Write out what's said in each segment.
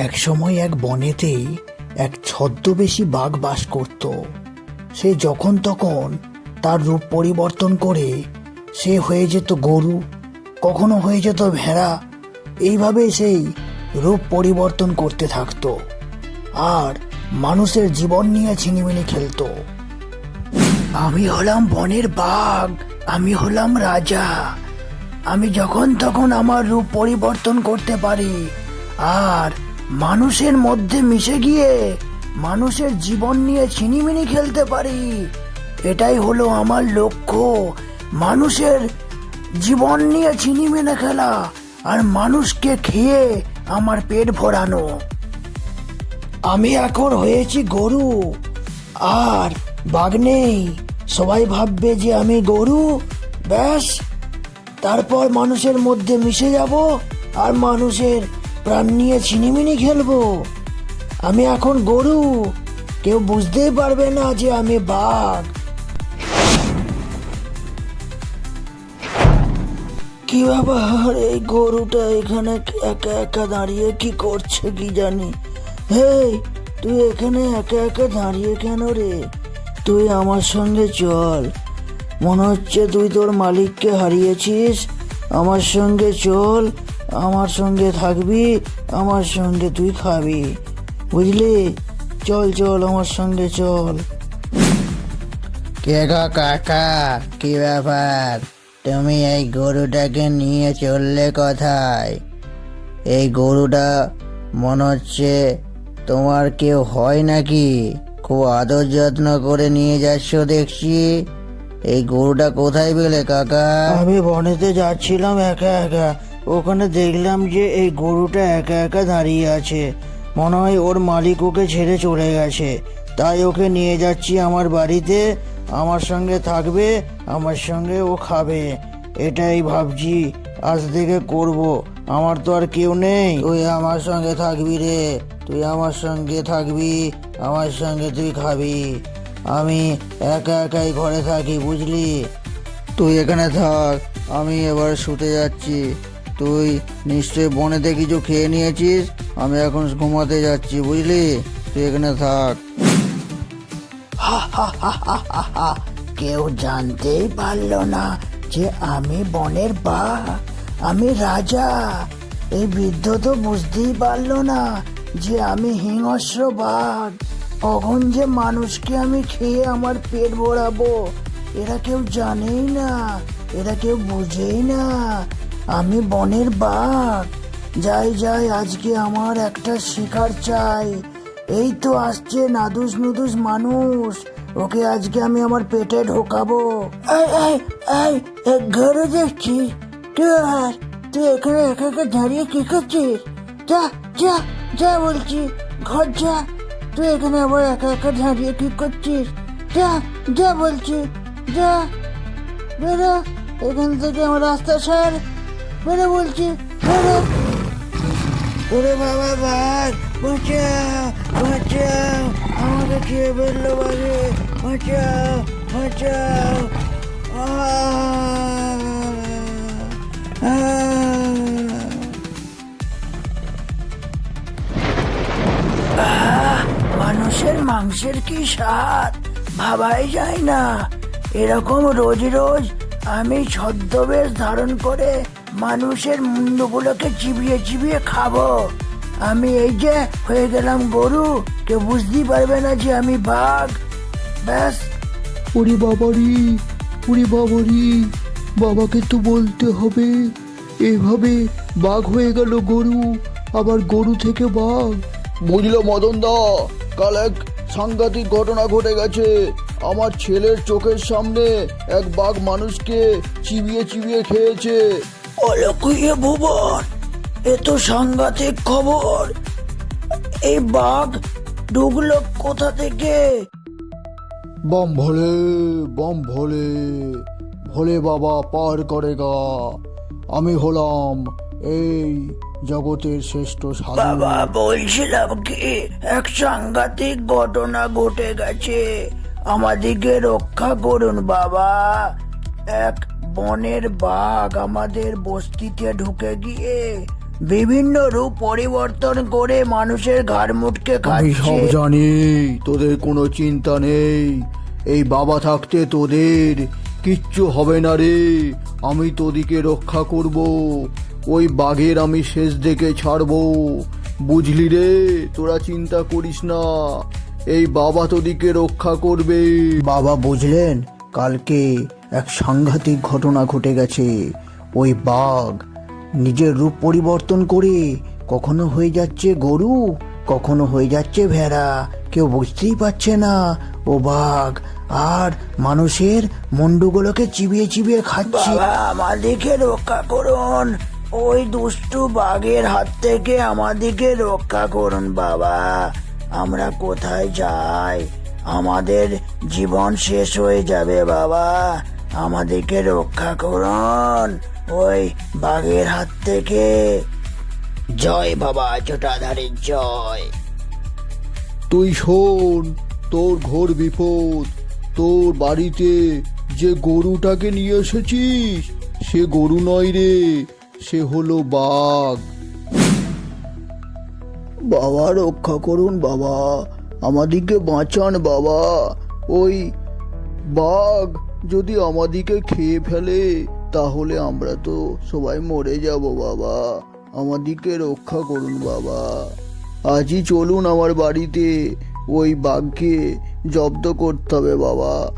এক সময় এক বনেতেই এক ছদ্মবেশী বাঘ বাস করত। সে যখন তখন তার রূপ পরিবর্তন করে সে হয়ে যেত গরু, কখনো হয়ে যেত ভেড়া, এইভাবে সেই রূপ পরিবর্তন করতে থাকতো আর মানুষের জীবন নিয়ে ছিনিমিনি খেলতো। আমি হলাম বনের বাঘ, আমি হলাম রাজা। আমি যখন তখন আমার রূপ পরিবর্তন করতে পারি আর মানুষের মধ্যে মিশে গিয়ে মানুষের জীবন নিয়ে ছিনিমিনি খেলতে পারি। এটাই হলো আমার লক্ষ্য। মানুষের জীবন নিয়ে ছিনিমিনি খেলা আর মানুষকে খেয়ে আমার পেট ভরানো। আমি এখন হয়েছি গরু, আর বাঘ নেই। সবাই ভাববে যে আমি গরু, ব্যাস। তারপর মানুষের মধ্যে মিশে যাব আর মানুষের প্রাণ নিয়ে ছিনিমিনি খেলব। আমি এখন গরু। কেউ বুঝতেই পারবে না যে আমি বাঘ। কি ব্যাপার? এই গরুটা এখানে একা একা দাঁড়িয়ে কি করছে কি জানি? হেই, তুই এখানে একা একা দাঁড়িয়ে কেন রে? তুই আমার সঙ্গে চল। মনে হচ্ছে তুই তোর মালিককে হারিয়েছিস। আমার সঙ্গে চল। আমার সঙ্গে থাকবি আমার সঙ্গে তুই খাবি। বুঝলি? চল চল আমার সঙ্গে চল। কে গো কাকা? কি ব্যাপার? তুমি এই গরুটাকে নিয়ে চললে কোথায়? এই গরুটা মনে হচ্ছে তোমার কেউ হয় নাকি? খুব আদর যত্ন করে নিয়ে যাচ্ছ দেখছি। এই গরুটা কোথায় পেলে কাকা? আমি বনেতে যাচ্ছিলাম একা একা। ওখানে দেখলাম যে এই গরুটা একা একা দাঁড়িয়ে আছে। মনে হয় ওর মালিক ওকে ছেড়ে চলে গেছে। তাই ওকে নিয়ে যাচ্ছি আমার বাড়িতে। আমার সঙ্গে থাকবে, আমার সঙ্গে ও খাবে। এটাই ভাবছি, আজ থেকে করব। আমার তো আর কেউ নেই। তুই আমার সঙ্গে থাকবি রে। তুই আমার সঙ্গে থাকবি, আমার সঙ্গে তুই খাবি। আমি একা একাই ঘরে থাকি, বুঝলি? তুই এখানে থাক, আমি এবার শুতে যাচ্ছি। তুই নিশ্চয়ই বনেতে কিছু খেয়ে নিয়েছিস? আমি এখন ঘুমাতে যাচ্ছি, বুঝলি? তুই এখানে থাক। কেউ জানতেই পারল না যে আমি বনের বা, আমি রাজা। এই বৃদ্ধ তো বুঝতেই পারল না যে আমি হিংস্র বাঘ। কখন যে মানুষকে আমি খেয়ে আমার পেট ভরাবো, এরা কেউ জানেই না, এরা কেউ বুঝেই না। আমি বনের বাঘ। যাই যাই, আজকে আমার একটা শিকার চাই। এই তো আসছে নাদুস নুদুস মানুষ। ওকে আজকে আমি আমার পেটে ঢোকাবো। ঘরে দেখছি তুই আর, তুই এখানে একা একা দাঁড়িয়ে কি করছিস? যা যা যা বলছি। ঘর যা। তুই এখানে আবার একা একা দাঁড়িয়ে কি করছিস? যা যা বলছি। যা। বেরো। এখান থেকে আমার রাস্তা ছাড় বেরো বলছি বেরো ওরে বাবা ভাই বাঁচাও বাঁচাও, আমাকে খেয়ে ফেলল বাগে বাঁচাও বাঁচাও! মানুষের মাংসের কি স্বাদ ভাবাই যায় না এরকম রোজ রোজ আমি ছদ্মবেশ ধারণ করে মানুষের মুন্ডগুলোকে চিবিয়ে চিবিয়ে খাব। আমি এই যে হয়ে গেলাম গরু কেউ বুঝতেই পারবে না যে আমি বাঘ। ব্যাস। ওরে বাবারি ওরে বাবারি বাবাকে তো বলতে হবে। এভাবে বাঘ হয়ে গেল গরু আবার গরু থেকে বাঘ। বুঝলো মদন দা কাল এক সাংঘাতিক ঘটনা ঘটে গেছে। আমার ছেলের চোখের সামনে এক বাঘ মানুষকে চিবিয়ে চিবিয়ে খেয়েছে। অলকুয়ে ভুবন এ তো সাংঘাতিক খবর। এই বাঘ ঢুকলো কোথা থেকে? বম ভোলে বম ভোলে ভোলে বাবা পার করেগা আমি হলাম এই জগতের শ্রেষ্ঠ সাধু। বাবা বলছিলাম কি এক সাংঘাতিক ঘটনা ঘটে গেছে। আমাদেরকে রক্ষা করুন বাবা। এক বনের বাঘ আমাদের বস্তিতে ঢুকে গিয়ে বিভিন্ন রূপ পরিবর্তন করে মানুষের ঘাড় মুটকে আমি সব খাচ্ছে। জানি তোদের কোনো চিন্তা নেই। এই বাবা থাকতে তোদের কিচ্ছু হবে না রে। আমি তোদিকে রক্ষা করব। ওই বাঘের আমি শেষ দেখে ছাড়বো। বুঝলি রে তোরা চিন্তা করিস না। এই বাবা তোদিকে রক্ষা করবে। বাবা বুঝলেন কালকে এক সাংঘাতিক ঘটনা ঘটে গেছে। ওই বাঘ নিজের রূপ পরিবর্তন করে কখনো হয়ে যাচ্ছে গরু, কখনো হয়ে যাচ্ছে ভেড়া। কেউ বুঝতেই পারছে না, ও বাঘ আর মানুষের মুন্ডুগুলোকে চিবিয়ে চিবিয়ে খাচ্ছে। আমাদেরকে রক্ষা করুন। ওই দুষ্টু বাঘের হাত থেকে আমাদেরকে রক্ষা করুন বাবা। আমরা কোথায় যাই? আমাদের জীবন শেষ হয়ে যাবে বাবা। আমাদেরকে রক্ষা করুন ওই বাঘের হাত থেকে। জয় বাবা জটাধারীর জয়। তুই শোন তোর ঘোর বিপদ তোর বাড়িতে যে গরুটাকে নিয়ে এসেছিস সে গরু নয় রে সে হলো বাঘ। বাবা রক্ষা করুন বাবা আমাদিকে বাঁচান বাবা। ওই বাঘ যদি আমাদিকে খেয়ে ফেলে, তাহলে আমরা তো সবাই মরে যাব বাবা। আমাদিকে রক্ষা করুন বাবা। আজই চলুন আমার বাড়িতে, ওই বাঘকে জব্দ করতে হবে বাবা।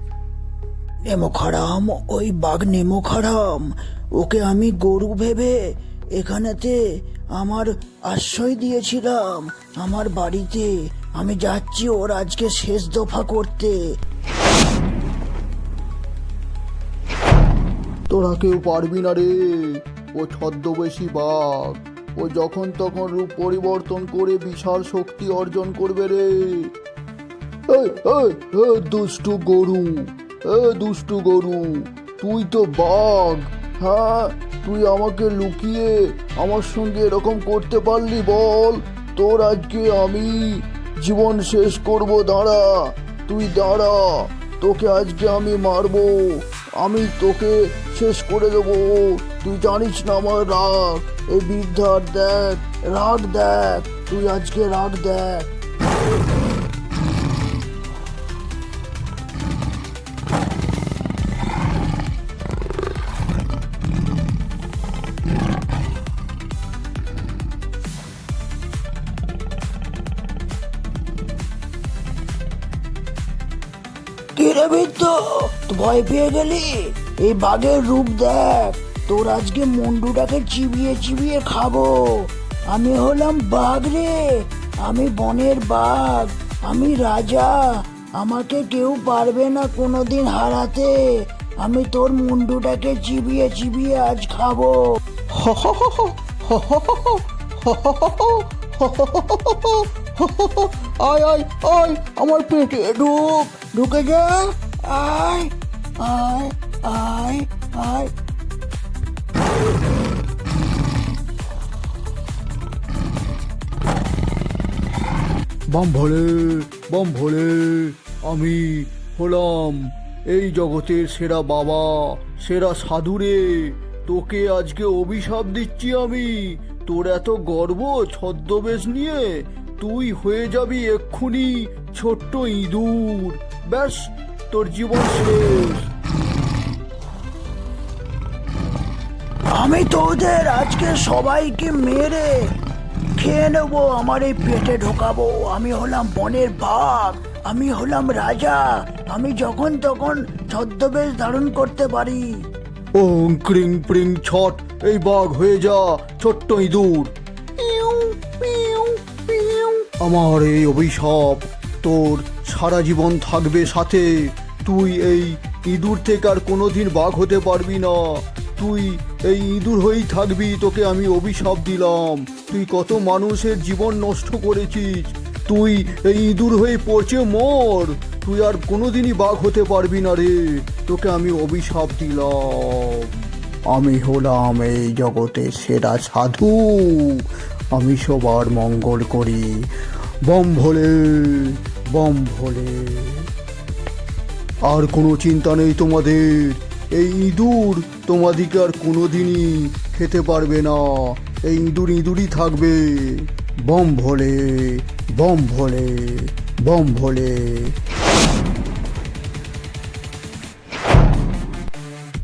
নেমো খারাম, ওই বাঘ নেমো খারাম। ওকে আমি গরু ভেবে এখানেতে আমার আশ্রয় দিয়েছিলাম, আমার বাড়িতে। আমি যাচ্ছি ওর আজকে শেষ দফা করতে। তোরা কেউ পারবি না রে। ও ছদ্মবেশী বাঘ। ও যখন তখন রূপ পরিবর্তন করে বিশাল শক্তি অর্জন করবে রে। দুষ্টু গরু এ দুষ্টু গরু, তুই তো বাঘ। হ্যাঁ তুই আমাকে লুকিয়ে আমার সঙ্গে এরকম করতে পারলি বল। তোর আজকে আমি জীবন শেষ করব, দাঁড়া। তুই দাঁড়া, তোকে আজকে আমি মারবো। আমি তোকে শেষ করে দেব। তুই জানিস না আমার রাগ। এই বৃদ্ধার দেখ, রাগ দেখ। তুই আজকে রাগ দেখ। ভয় পেয়ে গেলি? এই বাঘের রূপ দেখ। তোর আজকে মুন্ডুটাকে চিবিয়ে চিবিয়ে খাব। আমি হলাম বাঘ রে। আমি বনের বাঘ। আমি রাজা। আমাকে কেউ পারবে না কোনোদিন হারাতে। আমি তোর মুন্ডুটাকে চিবিয়ে চিবিয়ে আজ খাব। আয় আয় আয় আমার পেটে ঢুক। ঢুকে যা। আয়। আয় আয় আয় বাম ভোলে বাম ভোলে, আমি হলাম এই জগতের সেরা বাবা, সেরা সাধুরে। তোকে আজকে অভিশাপ দিচ্ছি আমি। তোর এত গর্ব ছদ্মবেশ নিয়ে তুই হয়ে যাবি এক্ষুনি ছোট্ট ইঁদুর। ব্যাস, তোর জীবন শেষ। আমি তোদের আজকে সবাইকে মেরে খেয়ে নেব আমার এই পেটে ঢোকাবো। আমি হলাম বনের বাঘ আমি হলাম রাজা আমি যখন তখন ছদ্মবেশ ধারণ করতে পারি। ওং ক্রিং প্রিং ছট এই বাঘ হয়ে যা ছোট্ট ইঁদুর। আমার এই অভিশাপ তোর সারা জীবন থাকবে সাথে। তুই এই ইঁদুর থেকে আর কোনোদিন বাঘ হতে পারবি না। তুই এই ইঁদুর হয়েই থাকবি, তোকে আমি অভিশাপ দিলাম। তুই কত মানুষের জীবন নষ্ট করেছিস। তুই এই ইঁদুর হয়ে পড়ছে মর। তুই আর কোনোদিনই বাঘ হতে পারবি না রে। তোকে আমি অভিশাপ দিলাম। আমি হলাম এই জগতের সেরা সাধু। আমি সবার মঙ্গল করি। বম ভোলে বম ভোলে। আর কোনো চিন্তা নেই তোমাদের। এই ইঁদুর তোমাদিকে আর কোনোদিনই খেতে পারবে না। এই ইঁদুর ইঁদুরই থাকবে। Bomb Bhole bomb Bhole bomb ভোলে।